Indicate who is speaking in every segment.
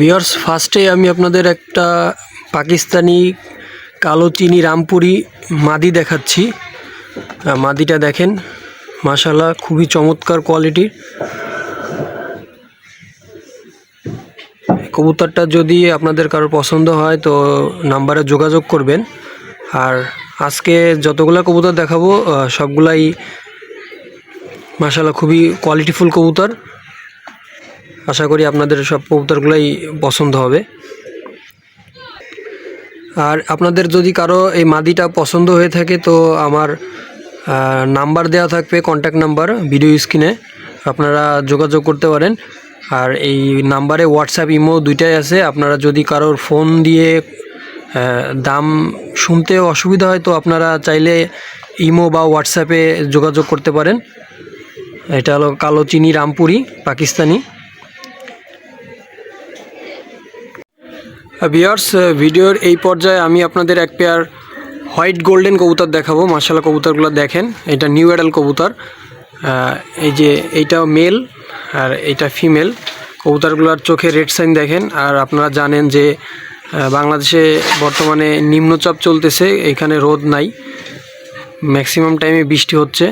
Speaker 1: Viewers ফার্স্টে আমি আপনাদের একটা পাকিস্তানি কালো চিনি রামপুরি মাদি দেখাচ্ছি। মাদিটা দেখেন মাশাল্লাহ খুবই চমৎকার কোয়ালিটির কবুতরটা যদি আপনাদের কারোর পছন্দ হয়, তো নাম্বারে যোগাযোগ করবেন। আর আজকে যতগুলো কবুতর দেখাবো সবগুলাই মাশাল্লাহ খুবই কোয়ালিটিফুল কবুতর। আশা করি আপনাদের সব কবুতরগুলাই পছন্দ হবে। আর আপনাদের যদি কারও এই মাদিটা পছন্দ হয়ে থাকে, তো আমার নাম্বার দেওয়া থাকবে কন্ট্যাক্ট নাম্বার ভিডিও স্ক্রিনে আপনারা যোগাযোগ করতে পারেন। আর এই নাম্বারে হোয়াটসঅ্যাপ ইমো দুইটাই আছে। আপনারা যদি কারোর ফোন দিয়ে দাম শুনতে অসুবিধা হয়, তো আপনারা চাইলে ইমো বা হোয়াটসঅ্যাপে যোগাযোগ করতে পারেন। এটা হলো কালো চিনি রামপুরি, পাকিস্তানি। বিয়ার্স ভিডিওর এই পর্যায়ে আমি আপনাদের এক পেয়ার হোয়াইট গোল্ডেন কবুতর দেখাবো। মার্শাল কবুতরগুলো দেখেন, এটা নিউ অ্যাডাল কবুতর। এই যে এইটা মেল আর এইটা ফিমেল কবুতরগুলোর চোখে রেড সাইন দেখেন, আর আপনারা জানেন যে বাংলাদেশে বর্তমানে নিম্নচাপ চলতেছে, এখানে রোদ নাই। ম্যাক্সিমাম টাইমে বৃষ্টি হচ্ছে।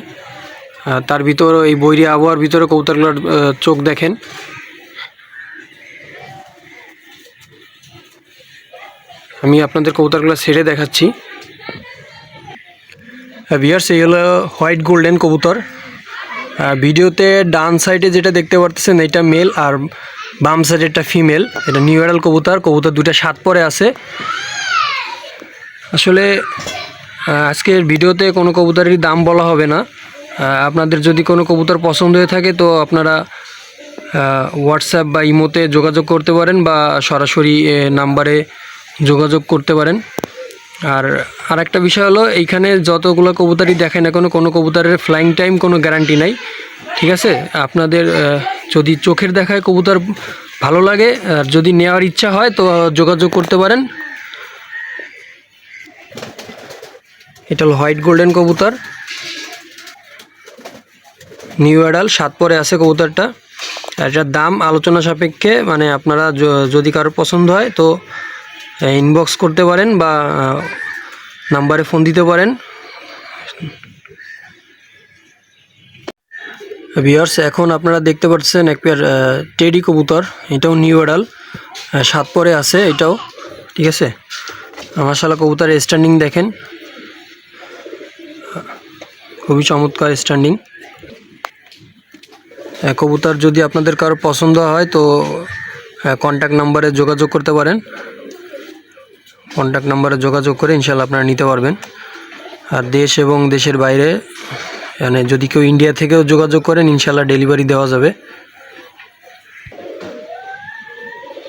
Speaker 1: তার ভিতর এই বৈরী আবহাওয়ার ভিতরে কবুতরগুলোর চোখ দেখেন। আমি আপনাদের কবুতরগুলো ছেড়ে দেখাচ্ছি। বিয়ার্স এই হলো হোয়াইট গোল্ডেন কবুতর। ভিডিওতে ডান সাইডে যেটা দেখতে পারতেছেন, এটা মেল আর বাম সাইডে একটা ফিমেল এটা নিউ এডাল কবুতর কবুতর দুটা সাত পরে আছে। আসলে আজকের ভিডিওতে কোনো কবুতরেরই দাম বলা হবে না। আপনাদের যদি কোনো কবুতর পছন্দ হয়ে থাকে, তো আপনারা হোয়াটসঅ্যাপ বা ইমোতে যোগাযোগ করতে পারেন বা সরাসরি নাম্বারে যোগাযোগ করতে পারেন। আর আরেকটা বিষয় হলো, এইখানে যতগুলো কবুতারই দেখেন না কোনো কোনো কবুতরের ফ্লাইং টাইম কোনো গ্যারান্টি নাই, ঠিক আছে? আপনাদের যদি চোখের দেখায় কবুতর ভালো লাগে, আর যদি নেওয়ার ইচ্ছা হয়, তো যোগাযোগ করতে পারেন। এটা হলো হোয়াইট গোল্ডেন কবুতর। নিউ অ্যাডাল সাত পরে আছে কবুতরটা। আর এটার দাম আলোচনা সাপেক্ষে মানে আপনারা যদি কারোর পছন্দ হয়, তো ইনবক্স করতে পারেন বা নাম্বারে ফোন দিতে পারেন। ভিওর্স এখন আপনারা দেখতে পাচ্ছেন এক পেয়ার টেডি কবুতর। এটাও নিউ অ্যাডাল সাত পরে আছে এটাও, ঠিক আছে? মাসালা কবুতরের স্ট্যান্ডিং দেখেন। খুবই চমৎকার স্ট্যান্ডিং কবুতর যদি আপনাদের কারও পছন্দ হয় তো কন্ট্যাক্ট নাম্বারে যোগাযোগ করতে পারেন। কন্ট্যাক্ট নাম্বারে যোগাযোগ করে ইনশাল্লাহ আপনারা নিতে পারবেন। আর দেশ এবং দেশের বাইরে মানে যদি কেউ ইন্ডিয়া থেকেও যোগাযোগ করেন ইনশাল্লাহ ডেলিভারি দেওয়া যাবে।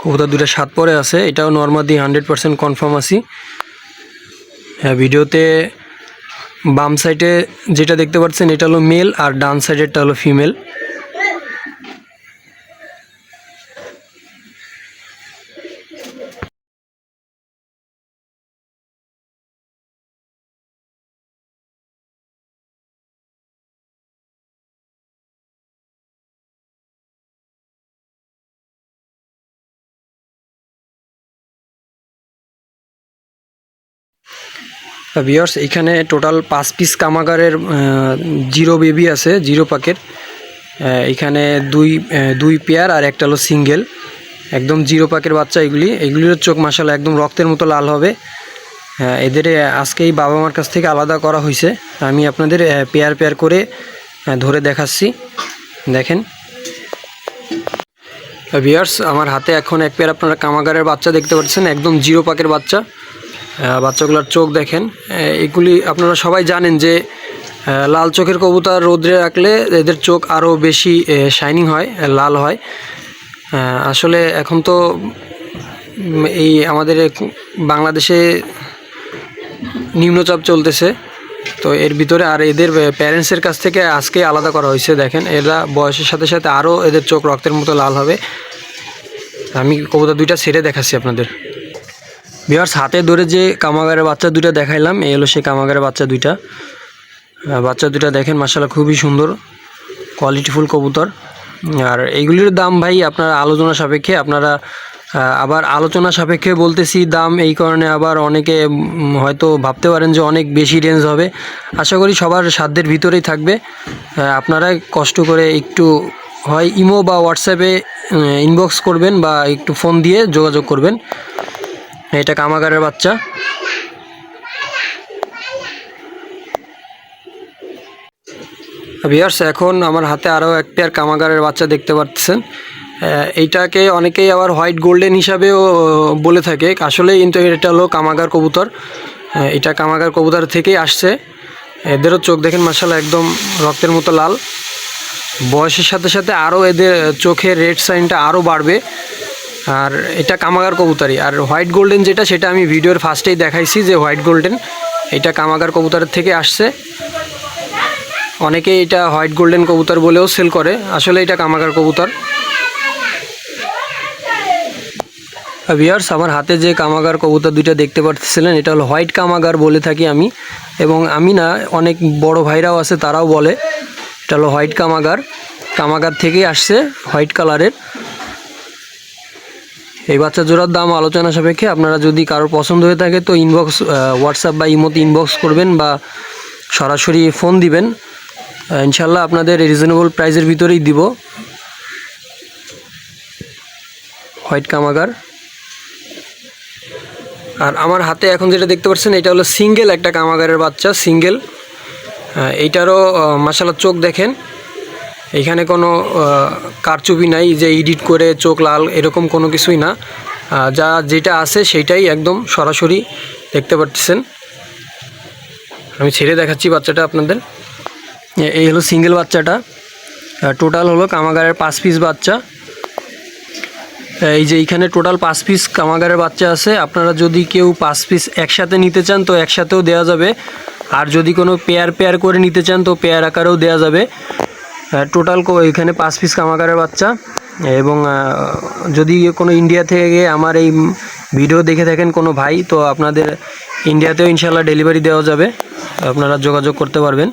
Speaker 1: কবুতর দুটো সাত পরে আছে, এটাও নর্মাদি হান্ড্রেড পার্সেন্ট কনফার্ম আছি। হ্যাঁ ভিডিওতে বাম সাইডে যেটা দেখতে পাচ্ছেন, এটা হলো মেল আর ডান সাইডেরটা হলো ফিমেল ভিওর্স এখানে টোটাল পাঁচ পিস কামাগারের জিরো বেবি আছে জিরো পাকের এখানে দুই দুই পেয়ার আর একটা হলো সিঙ্গেল একদম জিরো পাকের বাচ্চা এগুলি। এগুলির চোখ মাসাল একদম রক্তের মতো লাল হবে। এদের আজকেই বাবা মার কাছ থেকে আলাদা করা হয়েছে। আমি আপনাদের পেয়ার পেয়ার করে ধরে দেখাচ্ছি। দেখেন। ভিয়ার্স আমার হাতে এখন এক পেয়ার আপনারা কামাগারের বাচ্চা দেখতে পাচ্ছেন। একদম জিরো পাকের বাচ্চা। বাচ্চাগুলোর চোখ দেখেন। এগুলি আপনারা সবাই জানেন যে লাল চোখের কবুতর রোদ্রে রাখলে এদের চোখ আরও বেশি শাইনিং হয় লাল হয়। আসলে এখন তো এই আমাদের বাংলাদেশে নিম্নচাপ চলতেছে। তো এর ভিতরে আর এদের প্যারেন্টসের কাছ থেকে আজকে আলাদা করা হয়েছে, দেখেন। এরা বয়সের সাথে সাথে আরও এদের চোখ রক্তের মতো লাল হবে। আমি কবুতর দুইটা ছেড়ে দেখাচ্ছি আপনাদের। বিহার্স হাতে ধরে যে কামাগারের বাচ্চা দুইটা দেখাইলাম, এই হলো সেই কামাগারের বাচ্চা দুইটা। বাচ্চা দুইটা দেখেন মাসাল্লাহ খুবই সুন্দর কোয়ালিটিফুল কবুতর। আর এইগুলির দাম ভাই, আপনারা আলোচনা সাপেক্ষে, আপনারা আবার আলোচনা সাপেক্ষে বলতেছি, দাম এই কারণে আবার অনেকে হয়তো ভাবতে পারেন যে অনেক বেশি রেঞ্জ হবে। আশা করি সবার সাধ্যের ভিতরেই থাকবে। আপনারা কষ্ট করে একটু, হয় ইমো বা হোয়াটসঅ্যাপে ইনবক্স করবেন বা একটু ফোন দিয়ে যোগাযোগ করবেন। এটা কামাগারের বাচ্চা। ভিয়ার্স এখন আমার হাতে আরও এক পেয়ার কামাগারের বাচ্চা দেখতে পাচ্ছেন। এইটাকে অনেকেই আবার হোয়াইট গোল্ডেন হিসাবেও বলে থাকে। আসলে কিন্তু এটা হলো কামাগার কবুতর। এটা কামাগার কবুতর থেকেই আসছে। এদেরও চোখ দেখেন মাসাল্লাহ একদম রক্তের মতো লাল। বয়সের সাথে সাথে আরও এদের চোখের রেড সাইনটা আরও বাড়বে। আর এটা কামাগার কবুতরই আর হোয়াইট গোল্ডেন যেটা, সেটা আমি ভিডিওর ফার্স্টেই দেখাইছি যে হোয়াইট গোল্ডেন। এটা কামাগার কবুতরের থেকে আসছে। অনেকে এটা হোয়াইট গোল্ডেন কবুতর বলেও সেল করে। আসলে এটা কামাগার কবুতর। ভিয়ার্স আমার হাতে যে কামাগার কবুতর দুইটা দেখতে পাচ্ছিলেন এটা হলো হোয়াইট কামাগার বলে থাকি আমি। এবং আমি না, অনেক বড় ভাইরাও আছে, তারাও বলে। এটা হলো হোয়াইট কামাগার। কামাগার থেকেই আসছে হোয়াইট কালারের। এই বাচ্চা জোড়ার দাম আলোচনা সাপেক্ষে আপনারা যদি কারোর পছন্দ হয়ে থাকে তো ইনবক্স হোয়াটসঅ্যাপ বা ইমোতে ইনবক্স করবেন বা সরাসরি ফোন দিবেন। ইনশাল্লাহ আপনাদের রিজনেবল প্রাইসের ভিতরেই দিব। হোয়াইট কামাগার আর আমার হাতে এখন যেটা দেখতে পাচ্ছেন, এটা হলো সিঙ্গেল একটা কামাগারের বাচ্চা সিঙ্গেল এইটারও মাসালা চোখ দেখেন। এখানে কোনো কারচুপি নাই যে এডিট করে চোখ লাল এরকম কোনো কিছুই না। যা যেটা আছে সেইটাই একদম সরাসরি দেখতে পাচ্ছেন। আমি ছেড়ে দেখাচ্ছি বাচ্চাটা আপনাদের। এই হলো সিঙ্গেল বাচ্চাটা। টোটাল হলো কামাগারের পাঁচ পিস বাচ্চা। এই যে এইখানে টোটাল পাঁচ পিস কামাগারের বাচ্চা আছে। আপনারা যদি কেউ পাঁচ পিস একসাথে নিতে চান তো একসাথেও দেওয়া যাবে। আর যদি কোনো পেয়ার পেয়ার করে নিতে চান তো পেয়ার আকারেও দেওয়া যাবে। টোটাল এখানে পাঁচ পিস কামাকারের বাচ্চা। এবং যদি কোনো ইন্ডিয়া থেকে আমার এই ভিডিও দেখে থাকেন কোনো ভাই, তো আপনাদের ইন্ডিয়াতেও ইনশাল্লাহ ডেলিভারি দেওয়া যাবে। আপনারা যোগাযোগ করতে পারবেন।